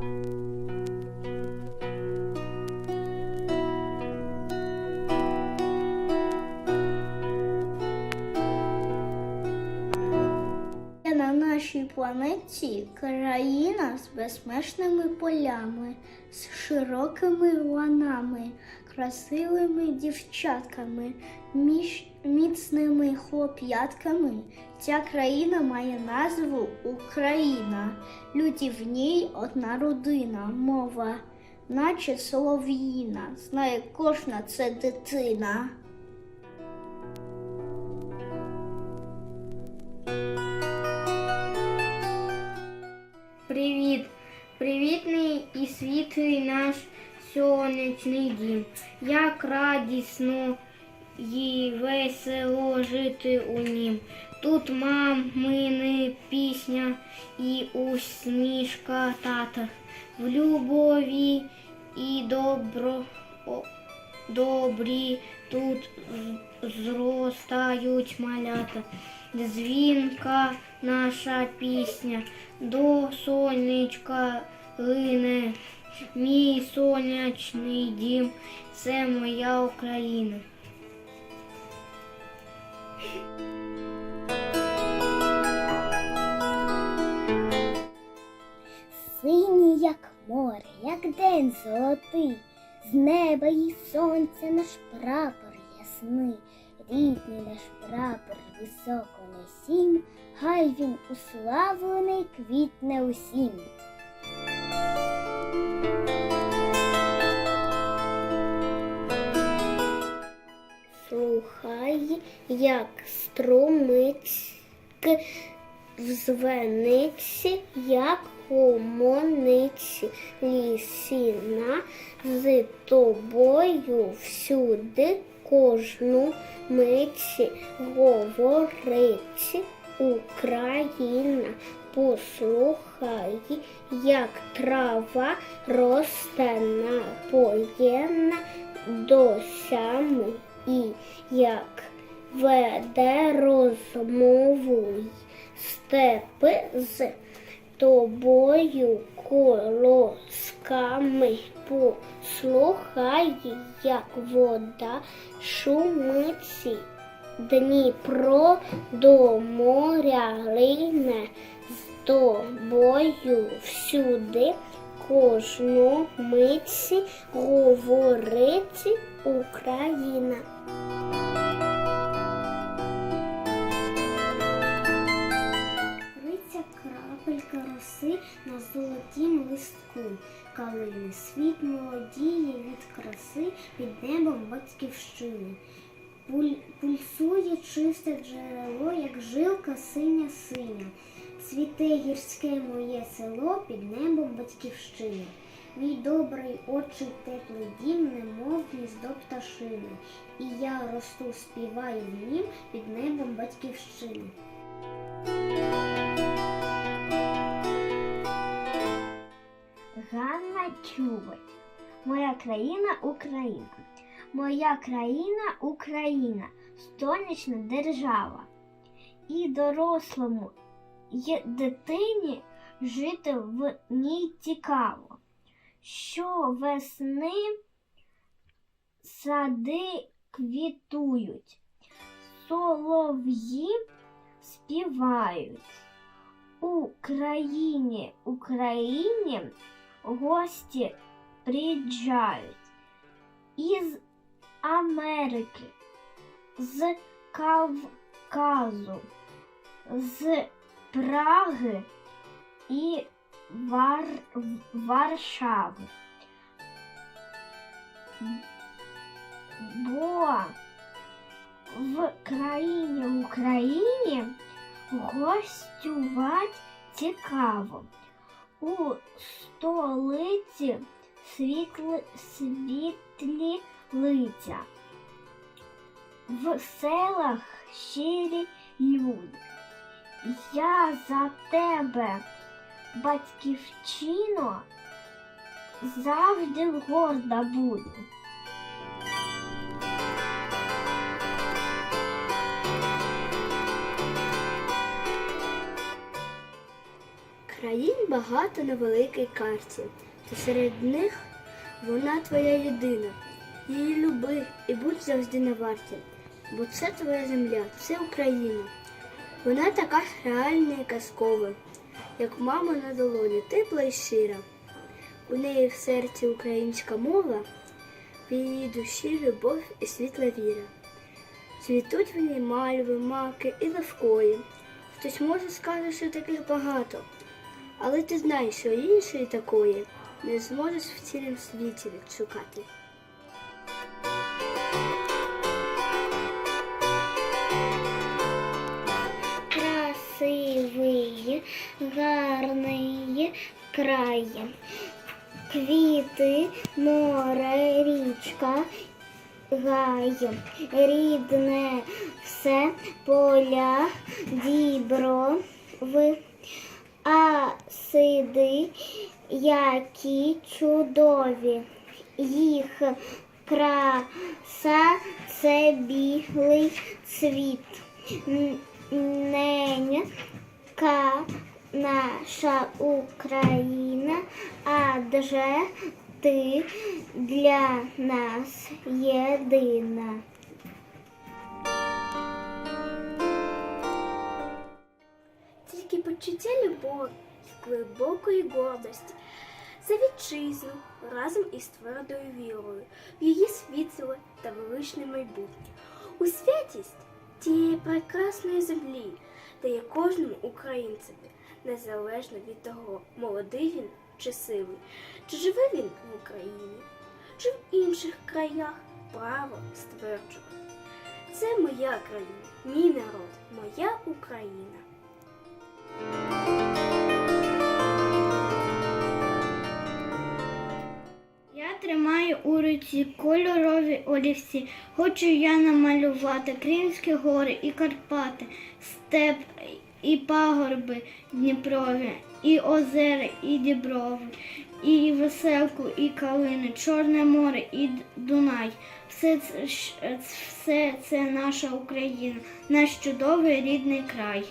На нашій планеті країна з безмежними полями, з широкими ланами, красивими дівчатками, між міцними хлоп'ятками. Ця країна має назву Україна. Люді в ній одна родина, мова, наче солов'їна. Знає кожна це дитина. Сонячний дім. Як радісно і весело жити у нім. Тут мамини пісня і усмішка тата. В любові і добро, о, добрі тут зростають малята. Дзвінка наша пісня до сонечка лине. Мій сонячний дім, це моя Україна. Синій, як море, як день золотий, з неба і сонця наш прапор ясний, рідний наш прапор високо несім, хай він уславлений квітне усім. Як струмить в звениці, як гомониці лісіна з тобою всюди кожну миті говорить Україна. Послухай, як трава росте напоєна досями і як веде розмову степи з тобою колосками. Послухай, як вода шумиці. Дніпро до моря лине з тобою всюди кожну миці говорить Україна. Роси на золотім листку. Калини світ молодіє від краси під небом батьківщини. Пуль, пульсує чисте джерело, як жилка синя-синя. Цвіте гірське моє село під небом батьківщини. Мій добрий очі теплий дім, немов гніздо пташини. І я росту, співаю в нім під небом батьківщини. Ганна Чубай. Моя країна Україна. Моя країна Україна, сонячна держава. І дорослому, і дитині жити в ній цікаво. Що весни сади квітують, солов'ї співають. Україні, Україні гості приїжджають із Америки, з Кавказу, з Праги і Вар... Варшави. Бо в країні Україні гостювати цікаво. У столиці світлі, світлі лиця. В селах щирі люди. Я за тебе, батьківщино, завжди горда буду. Країн багато на великій карті, та серед них вона твоя єдина. Її люби і будь завжди на варті, бо це твоя земля, це Україна. Вона така реальна і казкова, як мама на долоні, тепла і щира. У неї в серці українська мова, в її душі любов і світла віра. Цвітуть в ній мальви, маки і левкої. Хтось може скаже, що таких багато, але ти знаєш, що іншої такої не зможеш в цілім світі відшукати. Красивий, гарний край. Квіти, море, річка, гай, рідне все поля, діброви, а сиди, які чудові. Їх краса це білий цвіт. Ненька наша Україна, адже ти для нас єдина. Почуття любові глибокої гордості за вітчизну разом із твердою вірою в її світле та величне майбутнє, у святість тієї прекрасної землі, дає кожному українцеві, незалежно від того, молодий він чи сивий, чи живе він в Україні, чи в інших краях право стверджувати. Це моя країна, мій народ, моя Україна. Я тримаю у руці кольорові олівці. Хочу я намалювати Кримські гори і Карпати, степ і пагорби Дніпрові, і озера, і діброви, і веселку, і калини, Чорне море, і Дунай. Все це, все це наша Україна, наш чудовий рідний край.